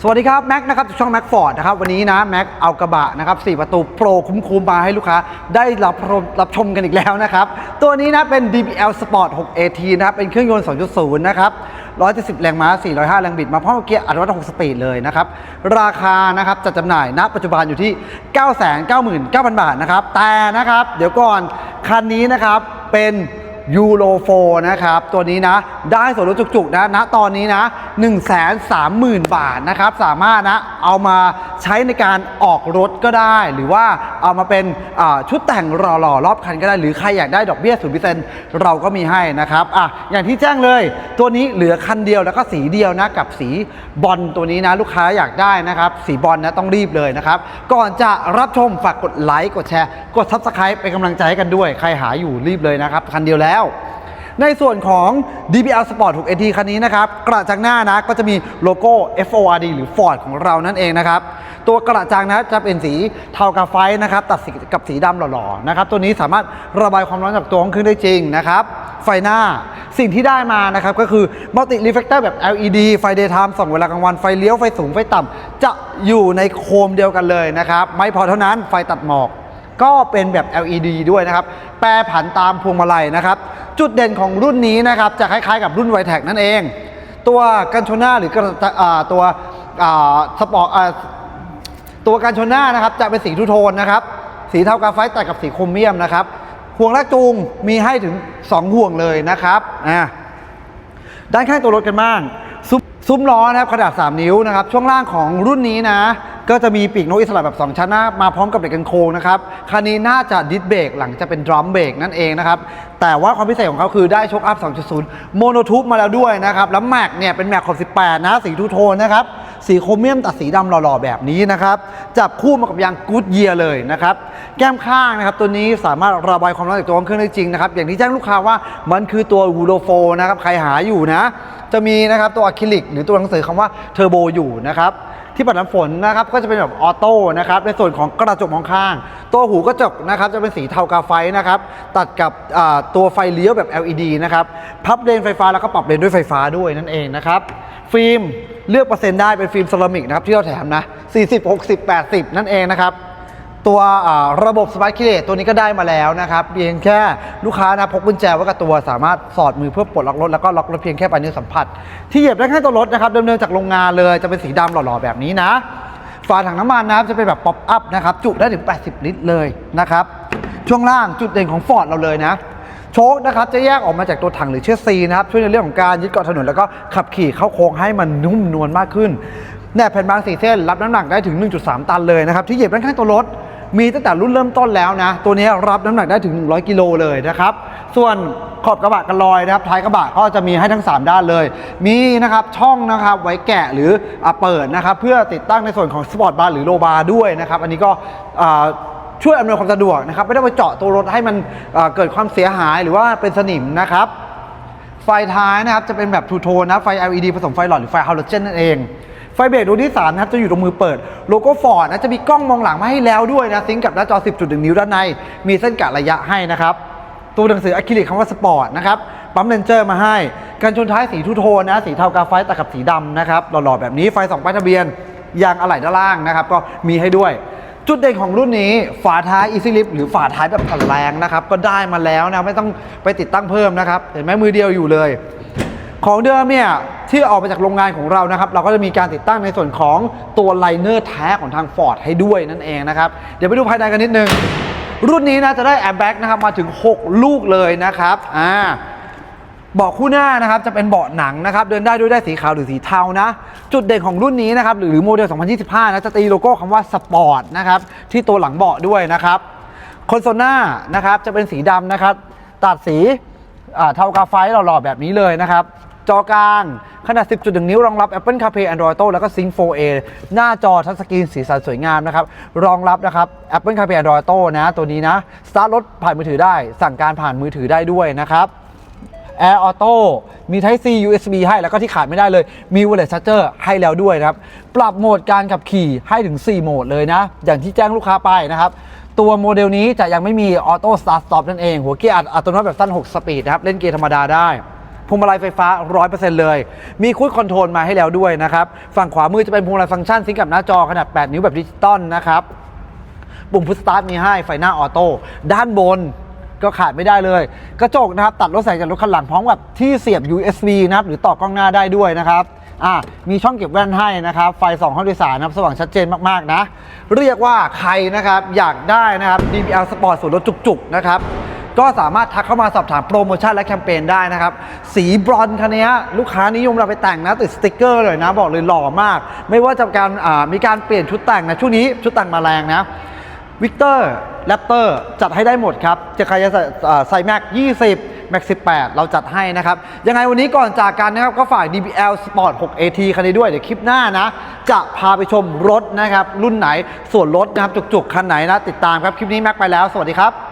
สวัสดีครับแม็กนะครับจากช่องแม็กฟอร์ดนะครับวันนี้นะแม็กเอากระบะนะครับ4ประตูโปรคุ้มๆมาให้ลูกค้าได้รับชมรับชมกันอีกแล้วนะครับ ตัวนี้นะเป็น DBL Sport 6 AT นะครับเป็นเครื่องยนต์ 2.0 นะครับ170 แรงม้า 405 แรงบิด มาพร้อมเกียร์อัตโนมัติ6สปีดเลยนะครับ ราคานะครับจัดจำหน่ายณปัจจุบันอยู่ที่ 999,000 บาทนะครับแต่นะครับ เดี๋ยวก่อนคันนี้นะครับเป็น ยูโรโฟนะครับ ตัวนี้นะ ได้ส่วนลดจุกๆนะณตอนนี้นะ 1 3 0 0 0 0 บาทนะครับ สามารถนะ เอามาใช้ในการออกรถก็ได้ หรือว่าเอามาเป็นชุดแต่งหล่อๆรอบคันก็ได้ หรือใครอยากได้ดอกเบี้ยศูนย์เปอร์เซ็นต์เราก็มีให้นะครับอะอย่างที่แจ้งเลย ตัวนี้เหลือคันเดียวแล้วก็สีเดียวนะ กับสีบอลตัวนี้นะลูกค้าอยากได้นะครับ สีบอลนะต้องรีบเลยนะครับ ก่อนจะรับชมฝากกดไลค์กดแชร์ กด Subscribe เป็นกำลังใจให้กันด้วย ใครหาอยู่รีบเลยนะครับคันเดียวแล้วในส่วนของ DBL Sport 6 AT คันนี้นะครับ กระจังหน้านะก็จะมีโลโก้ FORD หรือ Ford ของเรานั่นเองนะครับ ตัวกระจังนะจะเป็นสีเทากาไฟนะครับ ตัดสีกับสีดำหล่อๆนะครับ ตัวนี้สามารถระบายความร้อนจากตัวของเครื่องได้จริงนะครับไฟหน้าสิ่งที่ได้มานะครับก็คือ Multi Reflector แบบ LED ไฟ Daytime ส่องเวลากลางวันไฟเลี้ยว ไฟสูง ไฟต่ำจะอยู่ในโคมเดียวกันเลยนะครับ ไม่พอเท่านั้นไฟตัดหมอกก็เป็นแบบ LED ด้วยนะครับ แปรผันตามพวงมาลัยนะครับ จุดเด่นของรุ่นนี้นะครับ จะคล้ายๆ กับรุ่นไวแท็กนั่นเอง ตัวกันชนหน้าหรือกระอ่าตัวอ่าสปอร์ตตัวกันชนหน้านะครับจะเป็นสีทูโทนนะครับ สีเทากราไฟต์ตัดกับสีโครเมียมนะครับห่วงลากจูงมีให้ถึง 2 ห่วงเลยนะครับอ่าด้านข้างตัวรถกันบ้าง ซุปซุ้มล้อนะครับขนาด 3 นิ้วนะครับ ช่วงล่างของรุ่นนี้นะ ก็จะมีปีกนกอิสระแบบ 2 ชั้นหน้ามาพร้อมกับเหล็กกันโค้งนะครับคันนี้น่าจะดิสเบรกหลังจะเป็นดรัมเบรกนั่นเองนะครับแต่ว่าความพิเศษของเขาคือได้โชคอัพ 2.0 โมโนทูบมาแล้วด้วยนะครับแล้วแม็กเนี่ยเป็นแม็กขอบ 18 นะสีทูโทนนะครับสีโครเมียมตัดสีดำหล่อๆแบบนี้นะครับจับคู่มากับยางกูดเยียเลยนะครับแก้มข้างนะครับตัวนี้สามารถระบายความร้อนจากตัวเครื่องได้จริงนะครับอย่างที่แจ้งลูกค้าว่ามันคือตัววูโรโฟนะครับใครหาอยู่นะ จะมีนะครับตัวอะคริลิกหรือตัวหนังสือคำว่าเทอร์โบอยู่นะครับที่ปัดน้ำฝนนะครับก็จะเป็นแบบออโต้นะครับในส่วนของกระจกมองข้าง ตัวหูกระจกนะครับจะเป็นสีเทากาไฟนะครับตัดกับตัวไฟเลี้ยวแบบ LED นะครับพับเลนไฟฟ้าแล้วก็ปรับเลนด้วยไฟฟ้าด้วยนั่นเองนะครับฟิล์มเลือกเปอร์เซ็นต์ได้เป็นฟิล์มเซรามิกนะครับที่เราแถมนะ40 60 80 นั่นเองนะครับ ตัวระบบสมาร์ทคีย์ตัวนี้ก็ได้มาแล้วนะครับเพียงแค่ลูกค้านะพกกุญแจไว้กับตัวสามารถสอดมือเพื่อปลดล็อกรถแล้วก็ล็อกรถเพียงแค่ปลายนิ้วสัมผัส ที่เหยียบได้แค่ตัวรถนะครับเดิมๆจากโรงงานเลยจะเป็นสีดำหล่อๆแบบนี้นะฝาถังน้ำมันนะครับจะเป็นแบบป๊อปอัพนะครับจุได้ถึง 80 ลิตรเลยนะครับช่วงล่างจุดเด่นของฟอร์ดเราเลยนะโชคนะครับจะแยกออกมาจากตัวถังหรือเชือกซีนะครับช่วยในเรื่องของการยึดเกาะถนนแล้วก็ขับขี่เข้าโค้งให้มันนุ่มนวลมากขึ้นแนบแผ่นบางสีเส้นรับน้ำหนักได้ถึง 1.3 ตันเลยนะครับที่เหยียบด้านข้างตัวรถ มีตั้งแต่รุ่นเริ่มต้นแล้วนะ ตัวนี้รับน้ำหนักได้ถึง 100 กิโลเลยนะครับ ส่วนขอบกระบะกันลอยนะครับ ท้ายกระบะก็จะมีให้ทั้ง 3 ด้านเลย มีนะครับช่องนะครับไว้แกะหรืออะเปิดนะครับ เพื่อติดตั้งในส่วนของสปอร์ตบาร์หรือโลบาร์ด้วยนะครับ อันนี้ก็อ่าช่วยอำนวยความสะดวกนะครับ ไม่ต้องไปเจาะตัวรถให้มันอ่อเกิดความเสียหายหรือว่าเป็นสนิมนะครับ ไฟท้ายนะครับจะเป็นแบบทูโทนนะไฟ LED ผสมไฟหลอดหรือไฟฮาโลเจนนั่นเอง ไฟเบรกดวงที่3นะครับจะอยู่ตรงมือเปิดโลโก้ฟอร์ดนะจะมีกล้องมองหลังมาให้แล้วด้วยนะซิงกับหน้าจอ 10.1 นิ้วด้านใน มีเส้นกะระยะให้นะครับตัวหนังสืออะคริลิกคำว่าสปอร์ตนะครับปั๊มเลนเจอร์มาให้กันชนท้ายสีทูโทนนะสีเทากาไฟตัดกับสีดำนะครับหล่อๆแบบนี้ไฟสองป้ายทะเบียนยางอะไหล่ด้านล่างนะครับก็มีให้ด้วยจุดเด่นของรุ่นนี้ฝาท้าย Easy Lift หรือฝาท้ายแบบผ่อนแรงนะครับ ก็ได้มาแล้วนะ ไม่ต้องไปติดตั้งเพิ่มนะครับ เห็นไหมมือเดียวอยู่เลย ของเดิมเนี่ยที่ออกมาจากโรงงานของเรานะครับ เราก็จะมีการติดตั้งในส่วนของตัวไลเนอร์แท้ของทาง Ford ให้ด้วยนั่นเองนะครับ เดี๋ยวไปดูภายในกันนิดนึง รุ่นนี้นะจะได้แอร์แบ็กนะครับมาถึง 6 ลูกเลยนะครับอ่าเบาะคู่หน้านะครับจะเป็นเบาะหนังนะครับ เดินได้ด้วยได้สีขาวหรือสีเทานะ จุดเด่นของรุ่นนี้นะครับ หรือโมเดล 2025 นะจะตีโลโก้คำว่าสปอร์ตนะครับ ที่ตัวหลังเบาะด้วยนะครับคอนโซลหน้านะครับจะเป็นสีดำนะครับ ตัดสีเทากาไฟหล่อๆแบบนี้เลยนะครับ จอกลาง ขนาด 10.1 นิ้ว รองรับ Apple CarPlay Android Auto แล้วก็ Sync 4A หน้าจอทัชสกรีนสีสันสวยงามนะครับ รองรับนะครับ Apple CarPlay Android Auto นะ ตัวนี้นะ สตาร์ทรถผ่านมือถือได้ สั่งการผ่านมือถือได้ด้วยนะครับ Air Auto มี Type C USB ให้แล้วก็ที่ขาดไม่ได้เลย มี Wireless Charger ให้แล้วด้วยนะครับ ปรับโหมดการขับขี่ให้ถึง 4 โหมดเลยนะ อย่างที่แจ้งลูกค้าไปนะครับตัวโมเดลนี้จะยังไม่มี Auto Start Stop นั่นเอง หัวเกียร์อัตโนมัติแบบสั้น 6 สปีดนะครับ เล่นเกียร์ธรรมดาได้ พวงมาลัยไฟฟ้า 100%เลย มีคุ i คอนโทรลมาให้แล้วด้วยนะครับ ฝั่งขวามือจะเป็นพวงมาลัยฟังก์ชันซิงก์กับหน้าจอขนาด 8 นิ้วแบบดิจิตอลนะครับปุ่มพุชสตาร์ทมีให้ไฟหน้าออโต้ด้านบนก็ขาดไม่ได้เลย กระจกนะครับตัดรถแสงจากรถคันหลังพร้อมกับที่เสียบ USB นะครับหรือต่อกล้องหน้าได้ด้วยนะครับอะมีช่องเก็บแว่นให้นะครับ ไฟสองห้องโดยสารนะครับสว่างชัดเจนมากๆนะ เรียกว่าใครนะครับอยากได้นะครับ DBL Sport ส่วนลดจุกๆนะครับ ก็สามารถทักเข้ามาสอบถามโปรโมชั่นและแคมเปญได้นะครับ สีบรอนคันนี้ลูกค้านิยมเราไปแต่งนะติดสติกเกอร์เลยนะบอกเลยหล่อมาก ไม่ว่าจะการมีการเปลี่ยนชุดแต่งนะช่วงนี้ชุดแต่งมาแรงนะวิกเตอร์แรปเตอร์จัดให้ได้หมดครับ จะใครจะใส่แม็ก20แม็ก18 เราจัดให้นะครับ ยังไงวันนี้ก่อนจากกันนะครับ ก็ฝาก DBL Sport 6 AT คันนี้ด้วย เดี๋ยวคลิปหน้านะ จะพาไปชมรถนะครับ รุ่นไหนส่วนลดนะครับ จุกๆ คันไหนนะ ติดตามครับ คลิปนี้แม็กไปแล้ว สวัสดีครับ